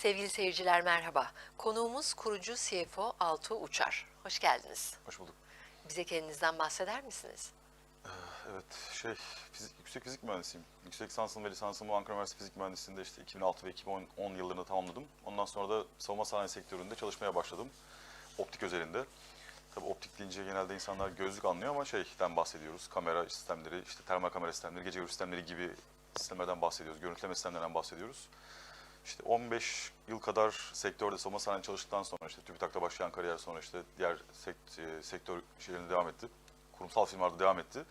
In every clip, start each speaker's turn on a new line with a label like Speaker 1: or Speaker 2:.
Speaker 1: Sevgili seyirciler merhaba. Konuğumuz kurucu CFO Altuğ Uçar. Hoş geldiniz.
Speaker 2: Hoş bulduk.
Speaker 1: Bize kendinizden bahseder misiniz?
Speaker 2: Evet, şey, fizik, yüksek fizik mühendisiyim. Yüksek lisansım ve lisansımı Ankara Üniversitesi Fizik Mühendisliği'nde işte 2006 ve 2010 yıllarında tamamladım. Ondan sonra da savunma sanayi sektöründe çalışmaya başladım. Optik özelinde. Tabii optik deyince genelde insanlar gözlük anlıyor ama şeyden bahsediyoruz. Kamera sistemleri, işte termal kamera sistemleri, gece görüş sistemleri gibi sistemlerden bahsediyoruz. Görüntüleme sistemlerinden bahsediyoruz. İşte 15 yıl kadar sektörde savunma sanayi çalıştıktan sonra işte TÜBİTAK'ta başlayan kariyer sonra işte diğer sekt- e, sektör şeylerine devam etti. Kurumsal firmalarda devam etti.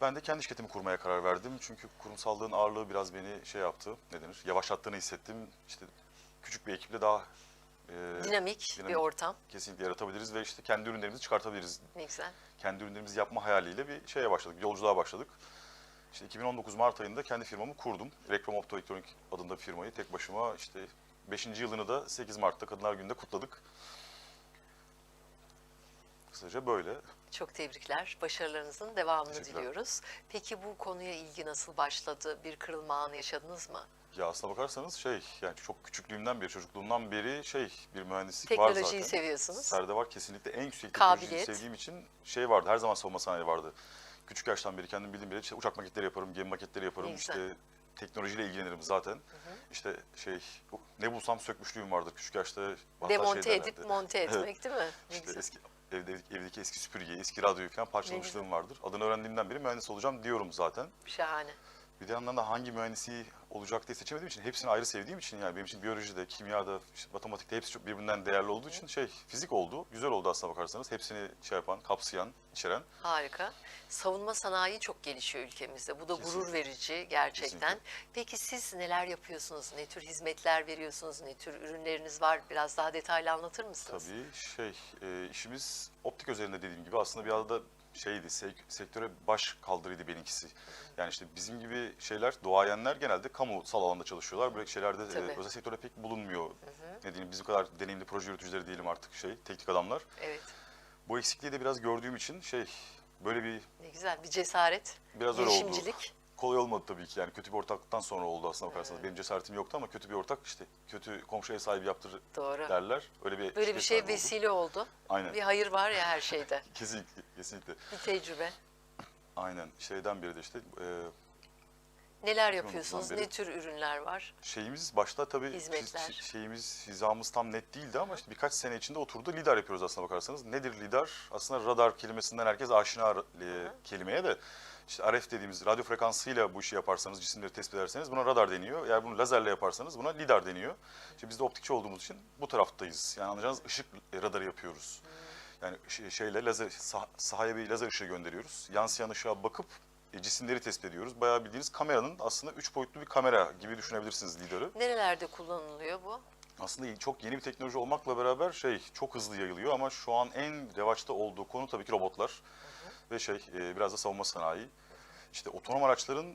Speaker 2: Ben de kendi şirketimi kurmaya karar verdim. Çünkü kurumsallığın ağırlığı biraz beni şey yaptı, ne denir, yavaşlattığını hissettim. İşte küçük bir ekiple daha e,
Speaker 1: Dinamik, bir ortam.
Speaker 2: kesinlikle yaratabiliriz ve işte kendi ürünlerimizi çıkartabiliriz.
Speaker 1: Ne güzel.
Speaker 2: Kendi ürünlerimizi yapma hayaliyle bir şeye başladık, yolculuğa başladık. İşte 2019 Mart ayında kendi firmamı kurdum. Reklam Optoelektronik adında bir firmayı tek başıma işte 5. yılını da 8 Mart'ta Kadınlar Günü'nde kutladık. Kısaca böyle.
Speaker 1: Çok tebrikler. Başarılarınızın devamını diliyoruz. Peki bu konuya ilgi nasıl başladı? Bir kırılma anı yaşadınız mı?
Speaker 2: Ya aslına bakarsanız şey yani çok küçüklüğümden beri, çocukluğumdan beri şey bir mühendislik var
Speaker 1: Teknolojiyi
Speaker 2: zaten.
Speaker 1: seviyorsunuz.
Speaker 2: Serde var kesinlikle en yüksek teknolojiyi
Speaker 1: Kabiliyet.
Speaker 2: sevdiğim için şey vardı her zaman savunma sanayi vardı. Küçük yaştan beri kendim bildiğim beri işte uçak maketleri yaparım, gemi maketleri yaparım,
Speaker 1: Ne güzel.
Speaker 2: işte teknolojiyle ilgilenirim zaten. İşte şey ne bulsam sökmüşlüğüm vardır küçük yaşta. hatta
Speaker 1: Demonte
Speaker 2: şey
Speaker 1: edip
Speaker 2: derlerdi.
Speaker 1: monte
Speaker 2: Evet.
Speaker 1: etmek değil mi? Ne
Speaker 2: İşte
Speaker 1: güzel.
Speaker 2: eski evde, evdeki eski süpürgeyi, eski radyoyu falan parçalamışlığım vardır. Adını öğrendiğimden beri mühendis olacağım diyorum zaten.
Speaker 1: Şahane.
Speaker 2: Bir yandan da hangi mühendisliği olacak diye seçemediğim için hepsini ayrı sevdiğim için yani benim için biyolojide, kimyada, işte matematikte hepsi çok birbirinden değerli olduğu için şey fizik oldu. Güzel oldu aslına bakarsanız. Hepsini şey yapan, kapsayan, içeren.
Speaker 1: Harika. Savunma sanayi çok gelişiyor ülkemizde. Bu da gurur
Speaker 2: Kesinlikle.
Speaker 1: verici gerçekten.
Speaker 2: Kesinlikle.
Speaker 1: Peki siz neler yapıyorsunuz? Ne tür hizmetler veriyorsunuz? Ne tür ürünleriniz var? Biraz daha detaylı anlatır mısınız?
Speaker 2: Tabii şey e, işimiz optik üzerinde dediğim gibi aslında bir arada şeydi sek- sektöre baş kaldırıydı benimkisi. Yani işte bizim gibi şeyler doğayenler genelde kamusal alanda çalışıyorlar. Böyle şeylerde e, özel sektörde pek bulunmuyor. Ne diyeyim bizim kadar deneyimli proje yürütücüleri değilim artık şey teknik adamlar.
Speaker 1: Evet.
Speaker 2: Bu eksikliği de biraz gördüğüm için şey böyle bir
Speaker 1: Ne güzel. Bir cesaret,
Speaker 2: biraz öyle oldu.
Speaker 1: girişimcilik.
Speaker 2: Kolay olmadı tabii ki yani kötü bir ortaklıktan sonra oldu aslında bakarsanız. Benim cesaretim yoktu ama kötü bir ortak işte kötü komşu ev sahibi yaptır
Speaker 1: Doğru.
Speaker 2: derler. Öyle bir
Speaker 1: Böyle bir şey vesile oldu.
Speaker 2: Aynen.
Speaker 1: Bir hayır var ya her şeyde.
Speaker 2: Kesinlikle, kesinlikle.
Speaker 1: Bir tecrübe.
Speaker 2: Aynen. Şeyden beri de işte e,
Speaker 1: Neler yapıyorsunuz?
Speaker 2: beri-
Speaker 1: Ne tür ürünler var?
Speaker 2: şeyimiz başta tabii
Speaker 1: Hizmetler.
Speaker 2: hiz- şeyimiz hizamız tam net değildi ama işte birkaç sene içinde oturdu. Lidar yapıyoruz aslında bakarsanız. Nedir lidar? Aslında radar kelimesinden herkes aşina e, kelimeye de işte RF dediğimiz radyo frekansıyla bu işi yaparsanız, cisimleri tespit ederseniz buna radar deniyor. Eğer bunu lazerle yaparsanız buna lidar deniyor. İşte biz de optikçi olduğumuz için bu taraftayız. Yani anlayacağınız ışık radarı yapıyoruz. Yani şey- şeyle lazer sah- sahaya bir lazer ışığı gönderiyoruz. Yansıyan ışığa bakıp e, cisimleri tespit ediyoruz. Bayağı bildiğiniz kameranın aslında üç boyutlu bir kamera gibi düşünebilirsiniz lidarı.
Speaker 1: Nerelerde kullanılıyor bu?
Speaker 2: Aslında çok yeni bir teknoloji olmakla beraber şey çok hızlı yayılıyor ama şu an en revaçta olduğu konu tabii ki robotlar ve şey e, biraz da savunma sanayi. İşte otonom araçların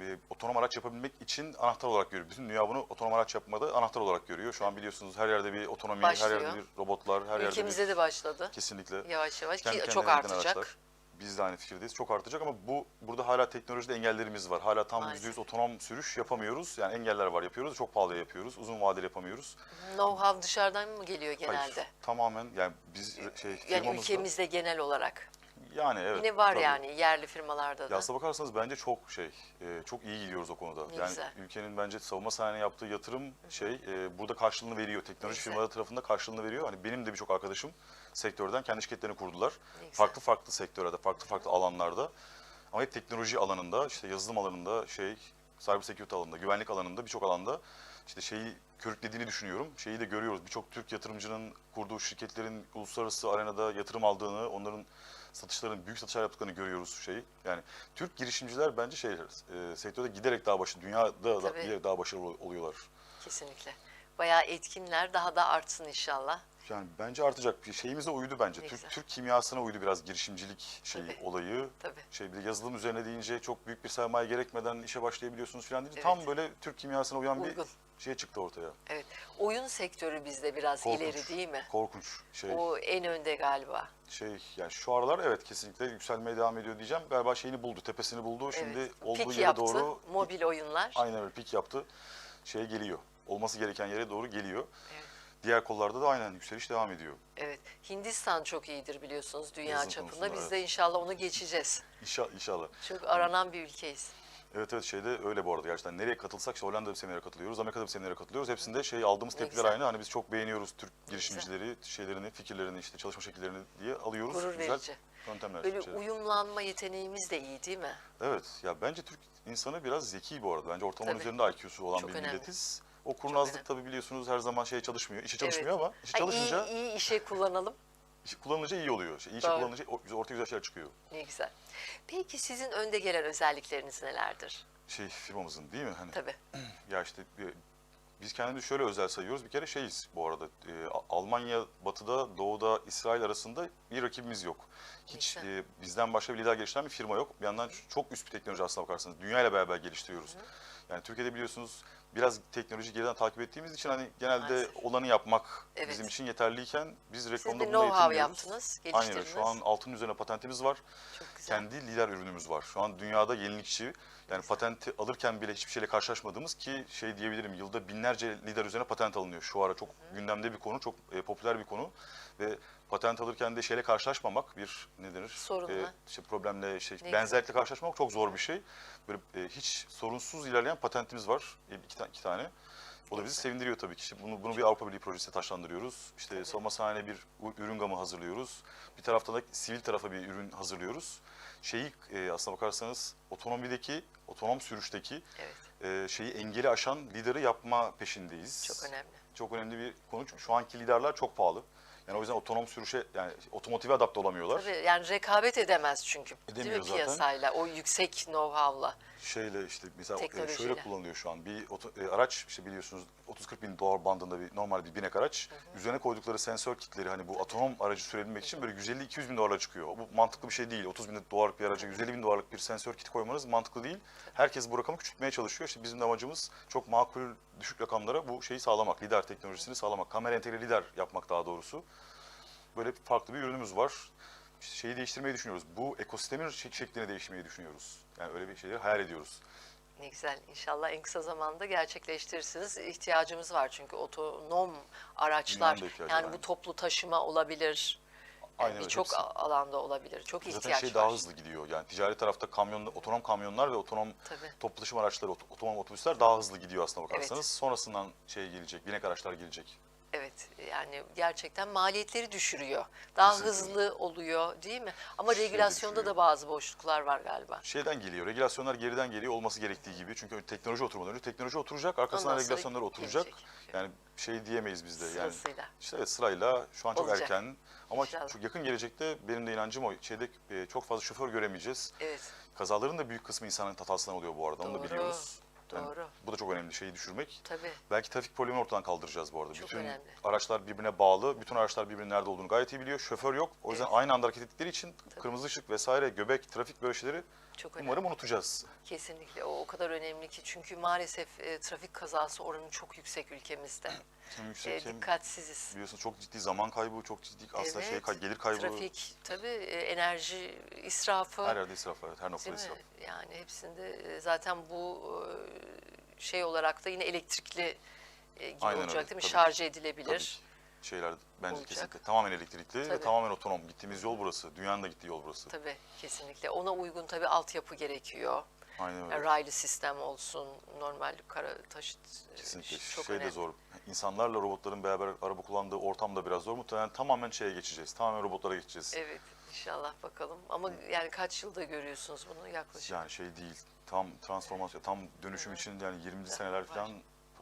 Speaker 2: e, otonom araç yapabilmek için anahtar olarak görüyor. Bütün dünya bunu otonom araç yapmada anahtar olarak görüyor. Şu an biliyorsunuz her yerde bir otonomi,
Speaker 1: Başlıyor.
Speaker 2: her yerde bir robotlar, her yerde
Speaker 1: Ülkemizde
Speaker 2: bir
Speaker 1: de başladı.
Speaker 2: kesinlikle
Speaker 1: Yavaş yavaş
Speaker 2: kendi
Speaker 1: ki
Speaker 2: kendine
Speaker 1: çok artacak.
Speaker 2: araçlar. Biz de aynı fikirdeyiz. Çok artacak ama bu burada hala teknolojide engellerimiz var. Hala tam
Speaker 1: Maalesef.
Speaker 2: %100 otonom sürüş yapamıyoruz. Yani engeller var yapıyoruz. Çok pahalıya yapıyoruz. Uzun vadeli yapamıyoruz.
Speaker 1: Know-how dışarıdan mı geliyor genelde?
Speaker 2: Hayır, tamamen yani biz şey
Speaker 1: Yani
Speaker 2: firmamızda
Speaker 1: ülkemizde genel olarak.
Speaker 2: Yani evet.
Speaker 1: Yine var
Speaker 2: tabii.
Speaker 1: yani yerli firmalarda
Speaker 2: Ya
Speaker 1: da.
Speaker 2: aslına bakarsanız bence çok şey e, çok iyi gidiyoruz o konuda.
Speaker 1: Ne
Speaker 2: yani
Speaker 1: güzel.
Speaker 2: ülkenin bence savunma sanayine yaptığı yatırım şey e, burada karşılığını veriyor. Teknoloji
Speaker 1: güzel.
Speaker 2: firmaları tarafında karşılığını veriyor. Hani benim de birçok arkadaşım sektörden kendi şirketlerini kurdular.
Speaker 1: Ne güzel.
Speaker 2: Farklı farklı sektörlerde, farklı farklı alanlarda. Ama hep teknoloji alanında, işte yazılım alanında, şey cyber security alanında, güvenlik alanında birçok alanda işte şeyi körüklediğini düşünüyorum. Şeyi de görüyoruz. Birçok Türk yatırımcının kurduğu şirketlerin uluslararası arenada yatırım aldığını, onların satışların büyük satışlar yaptıklarını görüyoruz şeyi. Yani Türk girişimciler bence şeyler, e, sektörde giderek daha başarılı, dünyada da
Speaker 1: Tabii.
Speaker 2: giderek daha başarılı oluyorlar.
Speaker 1: Kesinlikle. Bayağı etkinler daha da artsın inşallah.
Speaker 2: Yani bence artacak. Bir şeyimize uydu bence. Türk. Türk kimyasına uydu biraz girişimcilik şeyi
Speaker 1: Tabii.
Speaker 2: olayı.
Speaker 1: Tabii.
Speaker 2: Şey bir de yazılım üzerine deyince çok büyük bir sermaye gerekmeden işe başlayabiliyorsunuz falan deyince
Speaker 1: Evet.
Speaker 2: tam böyle Türk kimyasına uyan
Speaker 1: Uygun.
Speaker 2: bir şey çıktı ortaya.
Speaker 1: Evet. Oyun sektörü bizde biraz
Speaker 2: Korkunç.
Speaker 1: ileri değil mi?
Speaker 2: Korkunç şey.
Speaker 1: O en önde galiba.
Speaker 2: Şey yani şu aralar evet kesinlikle yükselmeye devam ediyor diyeceğim. Galiba şeyini buldu, tepesini buldu. Şimdi
Speaker 1: evet.
Speaker 2: olduğu
Speaker 1: Pik
Speaker 2: yere
Speaker 1: yaptı.
Speaker 2: doğru
Speaker 1: Mobil oyunlar.
Speaker 2: aynen öyle pik yaptı. Şey geliyor. olması gereken yere doğru geliyor.
Speaker 1: Evet.
Speaker 2: Diğer kollarda da aynen yükseliş devam ediyor.
Speaker 1: Evet. Hindistan çok iyidir biliyorsunuz dünya
Speaker 2: Yazılım
Speaker 1: çapında.
Speaker 2: konusunda,
Speaker 1: Biz de inşallah onu geçeceğiz.
Speaker 2: İnşallah. inşallah.
Speaker 1: Çok aranan bir ülkeyiz.
Speaker 2: Evet evet şeyde öyle bu arada gerçekten. Nereye katılsak işte Hollanda'da bir seminere katılıyoruz, Amerika'da bir seminere katılıyoruz. Hepsinde şey aldığımız
Speaker 1: Ne
Speaker 2: tepkiler
Speaker 1: güzel.
Speaker 2: aynı. Hani biz çok beğeniyoruz Türk girişimcileri, şeylerini, fikirlerini, işte çalışma şekillerini diye alıyoruz.
Speaker 1: Gurur
Speaker 2: Güzel
Speaker 1: verici.
Speaker 2: yöntemler.
Speaker 1: Böyle
Speaker 2: şeyler.
Speaker 1: uyumlanma yeteneğimiz de iyi değil mi?
Speaker 2: Evet ya bence Türk insanı biraz zeki bu arada. Bence ortalamanın
Speaker 1: Tabii.
Speaker 2: üzerinde IQ'su olan
Speaker 1: Çok
Speaker 2: bir
Speaker 1: önemli.
Speaker 2: milletiz. O kurnazlık tabii biliyorsunuz her zaman şey çalışmıyor. İşi çalışmıyor ama işi
Speaker 1: Ha,
Speaker 2: çalışınca,
Speaker 1: iyi, iyi işe kullanalım.
Speaker 2: işi kullanınca iyi oluyor. Şey, iyi işi
Speaker 1: Doğru.
Speaker 2: kullanınca o- ortaya güzel şeyler çıkıyor.
Speaker 1: Ne güzel. Peki sizin önde gelen özellikleriniz nelerdir?
Speaker 2: Şey firmamızın değil mi? Hani
Speaker 1: Tabii.
Speaker 2: Ya işte e, biz kendimizi şöyle özel sayıyoruz. Bir kere şeyiz bu arada. e, A- Almanya batıda, doğuda, İsrail arasında bir rakibimiz yok. Hiç
Speaker 1: Güzel.
Speaker 2: e, bizden başka bir lider geliştiren bir firma yok. Bir yandan ç- çok üst bir teknoloji aslına bakarsanız. Dünya ile beraber geliştiriyoruz. Yani Türkiye'de biliyorsunuz biraz teknoloji geriden takip ettiğimiz için hani genelde
Speaker 1: Maalesef.
Speaker 2: olanı yapmak
Speaker 1: Evet.
Speaker 2: bizim için yeterliyken biz
Speaker 1: Siz
Speaker 2: reklamda
Speaker 1: bir
Speaker 2: bununla
Speaker 1: know-how yaptınız,
Speaker 2: Aynen öyle.
Speaker 1: geliştirdiniz.
Speaker 2: Şu an altının üzerine patentimiz var
Speaker 1: Çok güzel.
Speaker 2: kendi lider ürünümüz var. Şu an dünyada yenilikçi. Yani patenti alırken bile hiçbir şeyle karşılaşmadığımız ki şey diyebilirim yılda binlerce lider üzerine patent alınıyor. Şu ara çok gündemde bir konu, çok e, popüler bir konu ve patent alırken de şeyle karşılaşmamak bir ne denir?
Speaker 1: Sorunla.
Speaker 2: işte problemle işte
Speaker 1: Ne
Speaker 2: benzerlikle karşılaşmamak çok zor bir şey. Böyle e, hiç sorunsuz ilerleyen patentimiz var. E, iki, ta- iki tane. O da bizi sevindiriyor tabii ki. İşte bunu, bunu bir Avrupa Birliği projesine taşlandırıyoruz. İşte savunma sahne bir ürün gamı hazırlıyoruz. Bir taraftan da sivil tarafa bir ürün hazırlıyoruz. Şeyi e, aslına bakarsanız otonomideki, otonom sürüşteki
Speaker 1: Evet.
Speaker 2: e, şeyi engeli aşan lideri yapma peşindeyiz.
Speaker 1: Çok önemli.
Speaker 2: Çok önemli bir konu çünkü şu anki liderler çok pahalı. Yani o yüzden otonom sürüşe yani otomotive adapte olamıyorlar.
Speaker 1: Tabii yani rekabet edemez çünkü. değil
Speaker 2: Edemiyor
Speaker 1: mi
Speaker 2: zaten.
Speaker 1: piyasayla, o yüksek know-how'la.
Speaker 2: Şeyle işte mesela e,
Speaker 1: Teknolojiyle.
Speaker 2: şöyle kullanılıyor şu an. Bir oto- e, araç işte biliyorsunuz 30-40 bin dolar bandında bir normal bir binek araç. Üzerine koydukları sensör kitleri hani bu otonom aracı sürebilmek için böyle 150-200 bin dolara çıkıyor. Bu mantıklı bir şey değil. 30 bin dolarlık bir araca 150 bin dolarlık bir sensör kiti koymanız mantıklı değil. Herkes bu rakamı küçültmeye çalışıyor. İşte bizim de amacımız çok makul düşük rakamlara bu şeyi sağlamak. Lider teknolojisini sağlamak. Kamera entegre lider yapmak daha doğrusu. Böyle farklı bir ürünümüz var. Şeyi değiştirmeyi düşünüyoruz. Bu ekosistemin şek- şeklini değiştirmeyi düşünüyoruz. Yani öyle bir şeyleri hayal ediyoruz.
Speaker 1: Ne güzel. İnşallah en kısa zamanda gerçekleştirirsiniz. İhtiyacımız var çünkü otonom araçlar. Yani
Speaker 2: var.
Speaker 1: bu toplu taşıma olabilir.
Speaker 2: Aynen
Speaker 1: Birçok alanda olabilir. Çok
Speaker 2: Zaten
Speaker 1: ihtiyaç
Speaker 2: şey
Speaker 1: var.
Speaker 2: daha hızlı gidiyor. Yani ticari tarafta kamyon, otonom kamyonlar ve otonom
Speaker 1: Tabii.
Speaker 2: toplu taşıma araçları, ot- otonom otobüsler daha hızlı gidiyor aslına bakarsanız.
Speaker 1: Evet.
Speaker 2: Sonrasından şey gelecek, binek araçlar gelecek.
Speaker 1: Evet yani gerçekten maliyetleri düşürüyor. Daha
Speaker 2: Kesinlikle.
Speaker 1: hızlı oluyor değil mi? Ama
Speaker 2: Şey
Speaker 1: regülasyonda
Speaker 2: düşürüyor.
Speaker 1: da bazı boşluklar var galiba.
Speaker 2: Şeyden geliyor, regülasyonlar geriden geliyor olması gerektiği gibi. Çünkü teknoloji oturmadan önce teknoloji oturacak, arkasından
Speaker 1: Ondan
Speaker 2: regülasyonlar oturacak.
Speaker 1: gelecek.
Speaker 2: Yani şey diyemeyiz biz de. Yani
Speaker 1: Sırasıyla.
Speaker 2: işte evet, sırayla şu an çok
Speaker 1: Olacak.
Speaker 2: erken ama
Speaker 1: İnşallah.
Speaker 2: çok yakın gelecekte benim de inancım o. Şeyde e, çok fazla şoför göremeyeceğiz.
Speaker 1: Evet.
Speaker 2: Kazaların da büyük kısmı insanın hatasından oluyor bu arada. Onu da
Speaker 1: Doğru,
Speaker 2: biliyoruz. Yani
Speaker 1: doğru.
Speaker 2: bu da çok önemli şeyi düşürmek.
Speaker 1: Tabii.
Speaker 2: Belki trafik problemini ortadan kaldıracağız bu arada.
Speaker 1: Çok
Speaker 2: bütün
Speaker 1: önemli.
Speaker 2: araçlar birbirine bağlı. Bütün araçlar birbirinin nerede olduğunu gayet iyi biliyor. Şoför yok. O yüzden
Speaker 1: Evet.
Speaker 2: aynı anda hareket ettikleri için kırmızı ışık vesaire, göbek, trafik böyle şeyleri
Speaker 1: Çok önemli.
Speaker 2: umarım unutacağız.
Speaker 1: Kesinlikle o o kadar önemli ki çünkü maalesef e, trafik kazası oranı çok yüksek ülkemizde.
Speaker 2: Hem
Speaker 1: E,
Speaker 2: yüksek hem
Speaker 1: dikkatsiziz.
Speaker 2: biliyorsunuz çok ciddi zaman kaybı, çok ciddi aslında şey
Speaker 1: Evet,
Speaker 2: kay- gelir kaybı.
Speaker 1: Trafik tabii e, enerji israfı.
Speaker 2: Her yerde israf var. Her noktada israf.
Speaker 1: Yani hepsinde e, zaten bu e, şey olarak da yine elektrikli e, gibi
Speaker 2: Aynen
Speaker 1: olacak
Speaker 2: öyle,
Speaker 1: değil mi?
Speaker 2: tabii
Speaker 1: Şarj
Speaker 2: Tabii
Speaker 1: edilebilir.
Speaker 2: ki. Şeyler bence
Speaker 1: Olacak.
Speaker 2: kesinlikle tamamen elektrikli ve
Speaker 1: Tabii.
Speaker 2: tamamen otonom. Gittiğimiz yol burası. Dünyanın da gittiği yol burası.
Speaker 1: Tabii kesinlikle. Ona uygun tabii altyapı gerekiyor.
Speaker 2: Aynen öyle.
Speaker 1: Yani raylı sistem olsun, normal kara taşıt e,
Speaker 2: Kesinlikle.
Speaker 1: çok
Speaker 2: şey de
Speaker 1: önemli.
Speaker 2: zor. İnsanlarla robotların beraber araba kullandığı ortam da biraz zor. Muhtemelen tamamen şeye geçeceğiz. Tamamen robotlara geçeceğiz.
Speaker 1: Evet inşallah bakalım. Ama yani kaç yılda görüyorsunuz bunu yaklaşık?
Speaker 2: Yani şey değil. Tam transformasyon, tam dönüşüm için yani 20 seneler
Speaker 1: var.
Speaker 2: falan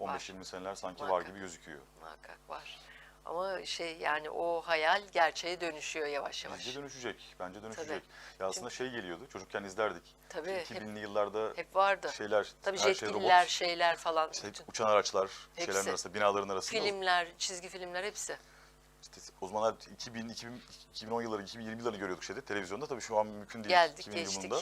Speaker 2: 15-20 seneler sanki var
Speaker 1: Muhakkak.
Speaker 2: gibi gözüküyor.
Speaker 1: Muhakkak var. Ama şey yani o hayal gerçeğe dönüşüyor yavaş yavaş.
Speaker 2: Bence dönüşecek. Bence dönüşecek.
Speaker 1: Tabii.
Speaker 2: Ya aslında şey geliyordu. Çocukken izlerdik.
Speaker 1: Tabii,
Speaker 2: İşte
Speaker 1: hep-
Speaker 2: 2000'li yıllarda
Speaker 1: Hep vardı.
Speaker 2: şeyler,
Speaker 1: Tabii
Speaker 2: her şey robot.
Speaker 1: şeyler falan.
Speaker 2: İşte
Speaker 1: bütün
Speaker 2: uçan araçlar,
Speaker 1: Hepsi.
Speaker 2: şeylerin arasında, binaların arasında.
Speaker 1: filmler, çizgi filmler hepsi.
Speaker 2: İşte o zamanlar 2000, 2000, 2010 yılları, 2020 yıllarını görüyorduk şeyde televizyonda. Tabii şu an mümkün değil
Speaker 1: Geldik,
Speaker 2: 2000
Speaker 1: geçtik.
Speaker 2: yılında.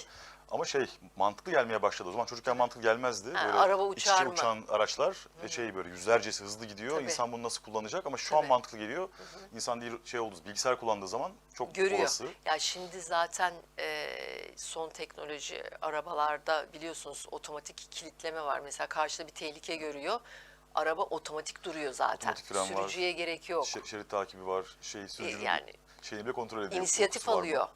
Speaker 2: Ama şey mantıklı gelmeye başladı. O zaman çocukken mantıklı gelmezdi.
Speaker 1: Ha,
Speaker 2: böyle
Speaker 1: araba uçar mı?
Speaker 2: uçan araçlar ve şey böyle yüzlercesi hızlı gidiyor.
Speaker 1: Tabii.
Speaker 2: İnsan bunu nasıl kullanacak ama şu
Speaker 1: Tabii.
Speaker 2: an mantıklı geliyor. İnsan değil şey oldu bilgisayar kullandığı zaman çok
Speaker 1: Görüyor.
Speaker 2: olası.
Speaker 1: Ya şimdi zaten e, son teknoloji arabalarda biliyorsunuz otomatik kilitleme var. Mesela karşıda bir tehlike görüyor. Araba otomatik duruyor zaten.
Speaker 2: Otomatik fren var.
Speaker 1: Sürücüye gerek yok.
Speaker 2: Şe- şerit takibi var. Şey sürücünün
Speaker 1: E, yani
Speaker 2: şeyini bile kontrol ediyor.
Speaker 1: İnisiyatif
Speaker 2: Uykusu var mı?
Speaker 1: alıyor.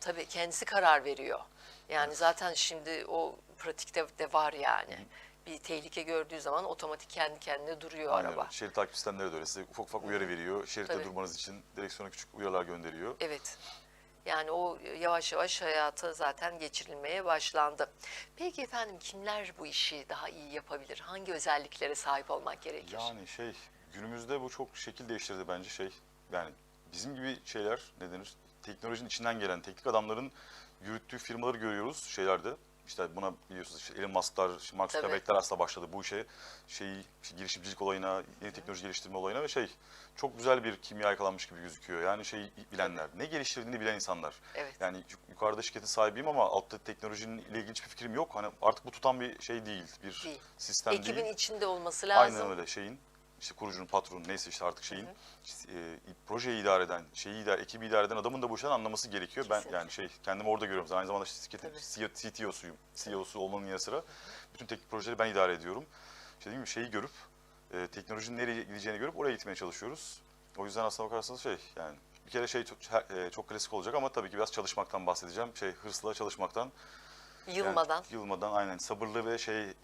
Speaker 1: Tabii kendisi karar veriyor. Yani zaten şimdi o pratikte de var yani. Bir tehlike gördüğü zaman otomatik kendi kendine duruyor
Speaker 2: Aynen
Speaker 1: araba.
Speaker 2: öyle. Şerit takip sistemleri de öyle. Size ufak ufak uyarı veriyor. Şeritte
Speaker 1: Tabii.
Speaker 2: durmanız için direksiyona küçük uyarılar gönderiyor.
Speaker 1: Evet. Yani o yavaş yavaş hayata zaten geçirilmeye başlandı. Peki efendim kimler bu işi daha iyi yapabilir? Hangi özelliklere sahip olmak gerekir?
Speaker 2: Yani şey günümüzde bu çok şekil değiştirdi bence şey. Yani bizim gibi şeyler ne denir? Teknolojinin içinden gelen teknik adamların yürüttüğü firmaları görüyoruz şeylerde. İşte buna biliyorsunuz işte Elon Musk'lar, işte Mark. Zuckerberg'ler aslında başladı bu işe. Şeyi, işte girişimcilik olayına, yeni teknoloji geliştirme olayına ve şey çok güzel bir kimya yakalanmış gibi gözüküyor. Yani şey bilenler, ne geliştirdiğini bilen insanlar.
Speaker 1: Evet.
Speaker 2: Yani yuk- yukarıda şirketin sahibiyim ama altta teknolojinin ile ilgili hiçbir fikrim yok. Hani artık bu tutan bir şey değil, bir
Speaker 1: Değil.
Speaker 2: sistem
Speaker 1: Ekibin
Speaker 2: değil.
Speaker 1: içinde olması lazım.
Speaker 2: Aynen öyle şeyin işte kurucunun patronu neyse işte artık şeyin işte, e, projeyi idare eden, şeyi idare, ekibi idare eden adamın da bu işten anlaması gerekiyor.
Speaker 1: Kesinlikle.
Speaker 2: Ben yani şey kendimi orada görüyorum. Aynı zamanda şirketin. CTO'suyum. CEO'su olmanın yanı sıra bütün teknik projeleri ben idare ediyorum. İşte dediğim gibi şeyi görüp e, teknolojinin nereye gideceğini görüp oraya gitmeye çalışıyoruz. O yüzden aslına bakarsanız şey yani bir kere şey çok, e, çok klasik olacak ama tabii ki biraz çalışmaktan bahsedeceğim. Şey hırsla çalışmaktan. Yani
Speaker 1: Yılmadan.
Speaker 2: yılmadan aynen sabırlı ve şey e,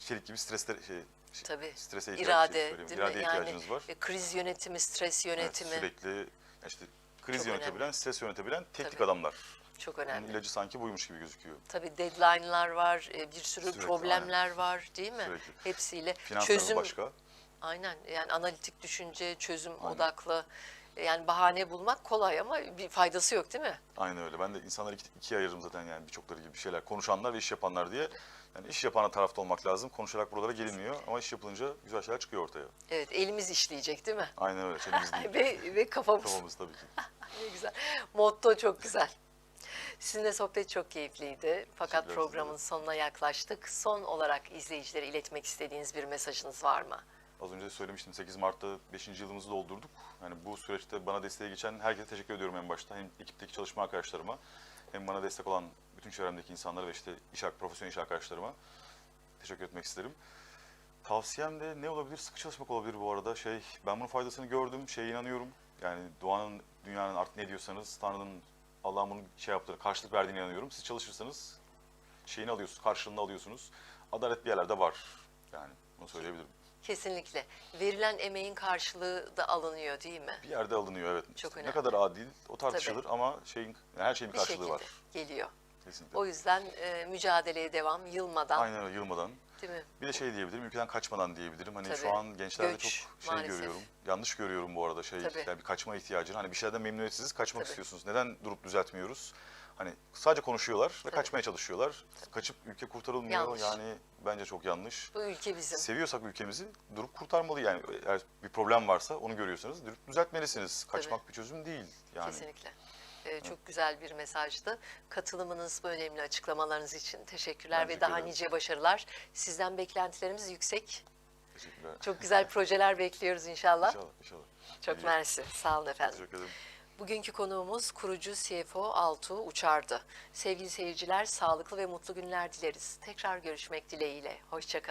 Speaker 2: çelik gibi stresler şey
Speaker 1: Tabii.
Speaker 2: strese
Speaker 1: İrade,
Speaker 2: ihtiyacı,
Speaker 1: değil mi? Yani
Speaker 2: ihtiyacınız var.
Speaker 1: e, kriz yönetimi, stres
Speaker 2: Evet,
Speaker 1: yönetimi
Speaker 2: sürekli ya işte kriz
Speaker 1: Çok
Speaker 2: yönetebilen,
Speaker 1: önemli.
Speaker 2: stres yönetebilen teknik
Speaker 1: Tabii.
Speaker 2: adamlar.
Speaker 1: çok
Speaker 2: Bunun
Speaker 1: önemli.
Speaker 2: ilacı sanki buymuş gibi gözüküyor.
Speaker 1: Tabii deadline'lar var, e, bir sürü
Speaker 2: Sürekli,
Speaker 1: problemler var değil mi?
Speaker 2: Sürekli.
Speaker 1: Hepsiyle
Speaker 2: Finans
Speaker 1: çözüm
Speaker 2: başka.
Speaker 1: Aynen yani analitik düşünce, çözüm
Speaker 2: Aynen.
Speaker 1: odaklı. Yani bahane bulmak kolay ama bir faydası yok değil mi?
Speaker 2: Aynen öyle. Ben de insanları iki, ikiye ayırırım zaten yani birçokları gibi şeyler. Konuşanlar ve iş yapanlar diye. Yani iş yapana tarafta olmak lazım. Konuşarak buralara gelinmiyor ama iş yapılınca güzel şeyler çıkıyor ortaya.
Speaker 1: Evet elimiz işleyecek değil mi?
Speaker 2: Aynen öyle. Çenemiz değil.
Speaker 1: ve, ve kafamız.
Speaker 2: Kafamız tabii ki.
Speaker 1: Ne güzel. Motto çok güzel. Sizinle sohbet çok keyifliydi. Fakat
Speaker 2: Teşekkürler,
Speaker 1: programın sonuna yaklaştık. Son olarak izleyicilere iletmek istediğiniz bir mesajınız var mı?
Speaker 2: Az önce de söylemiştim 8 Mart'ta 5. yılımızı doldurduk. Yani bu süreçte bana desteğe geçen herkese teşekkür ediyorum en başta. Hem ekipteki çalışma arkadaşlarıma hem bana destek olan bütün çevremdeki insanlara ve işte iş, profesyonel iş arkadaşlarıma teşekkür etmek isterim. Tavsiyem de ne olabilir? Sıkı çalışmak olabilir bu arada. Şey, ben bunun faydasını gördüm, şeye inanıyorum. Yani doğanın, dünyanın artık ne diyorsanız, Tanrı'nın, Allah'ın bunu şey yaptığını, karşılık verdiğine inanıyorum. Siz çalışırsanız şeyini alıyorsunuz, karşılığını alıyorsunuz. Adalet bir yerlerde var. Yani bunu söyleyebilirim.
Speaker 1: Kesinlikle. Verilen emeğin karşılığı da alınıyor değil mi?
Speaker 2: Bir yerde alınıyor evet.
Speaker 1: Çok
Speaker 2: ne
Speaker 1: önemli.
Speaker 2: kadar adil o tartışılır ama şeyin her şeyin bir karşılığı var.
Speaker 1: geliyor.
Speaker 2: Kesinlikle.
Speaker 1: O yüzden e, mücadeleye devam, yılmadan
Speaker 2: Aynen öyle yılmadan.
Speaker 1: değil mi?
Speaker 2: Bir de şey diyebilirim, ülkeden kaçmadan diyebilirim. Hani
Speaker 1: Tabii.
Speaker 2: şu an gençlerde
Speaker 1: Göç,
Speaker 2: çok şey
Speaker 1: maalesef.
Speaker 2: görüyorum. Yanlış görüyorum bu arada şey.
Speaker 1: Tabii.
Speaker 2: Yani bir kaçma ihtiyacını. Hani bir şeylerden memnuniyetsiz kaçmak
Speaker 1: Tabii.
Speaker 2: istiyorsunuz. Neden durup düzeltmiyoruz? Hani sadece konuşuyorlar ve
Speaker 1: Tabii.
Speaker 2: kaçmaya çalışıyorlar. Kaçıp ülke kurtarılmıyor.
Speaker 1: Yanlış.
Speaker 2: Yani bence çok yanlış.
Speaker 1: Bu ülke bizim.
Speaker 2: Seviyorsak ülkemizi durup kurtarmalı yani. Eğer bir problem varsa onu görüyorsanız durup düzeltmelisiniz. Kaçmak bir çözüm değil. Yani
Speaker 1: Kesinlikle. Ee, çok güzel bir mesajdı. Katılımınız, bu önemli açıklamalarınız için teşekkürler
Speaker 2: Ben
Speaker 1: ve
Speaker 2: teşekkür
Speaker 1: daha
Speaker 2: ederim.
Speaker 1: nice başarılar. Sizden beklentilerimiz yüksek.
Speaker 2: teşekkürler.
Speaker 1: Çok güzel projeler bekliyoruz inşallah.
Speaker 2: İnşallah, inşallah.
Speaker 1: Çok mersi. Sağ olun efendim.
Speaker 2: Teşekkür ederim.
Speaker 1: Bugünkü konuğumuz kurucu CFO Altuğ Uçar'dı. Sevgili seyirciler, sağlıklı ve mutlu günler dileriz. Tekrar görüşmek dileğiyle. Hoşçakalın.